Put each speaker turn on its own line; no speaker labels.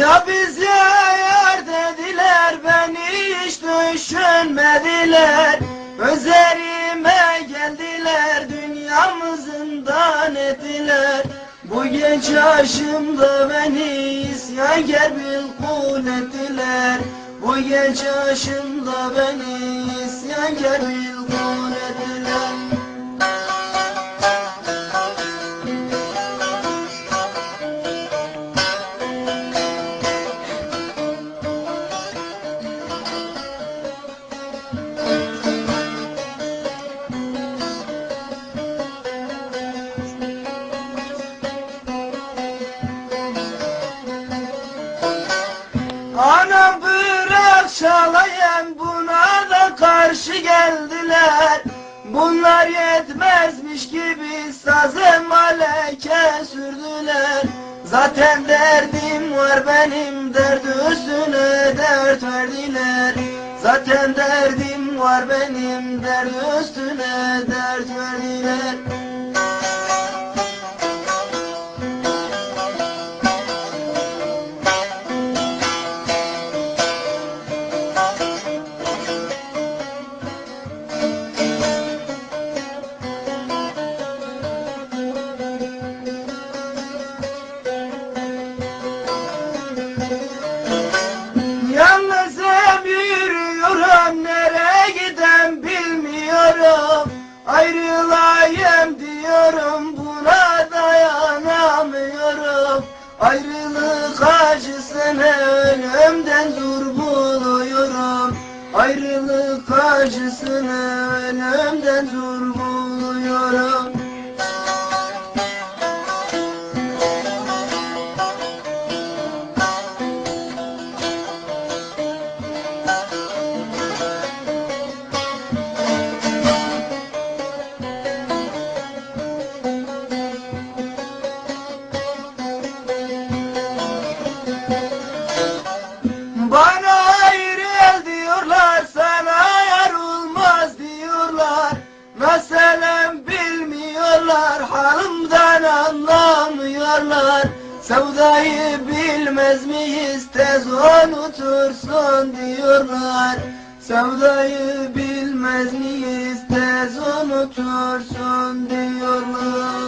Ya bize yar dediler beni hiç düşünmediler. Üzerime geldiler dünyamızın dan ettiler Bu genç yaşımda beni isyankar bilkul ettiler. Bu genç yaşımda beni isyankar bilkul ettiler. Bırak şalayan buna da karşı geldiler. Bunlar yetmezmiş gibi sazı maleke sürdüler. Zaten derdim var benim dert üstüne dert verdiler. Zaten derdim var benim dert üstüne dert verdiler Ayrılayım diyorum buna dayanamıyorum. Ayrılık acısını ölümden zor buluyorum. Ayrılık acısını ölümden zor buluyorum anlamıyorlar. Sevdayı bilmez miyiz, tez unutursun diyorlar. Sevdayı bilmez miyiz, tez unutursun diyorlar.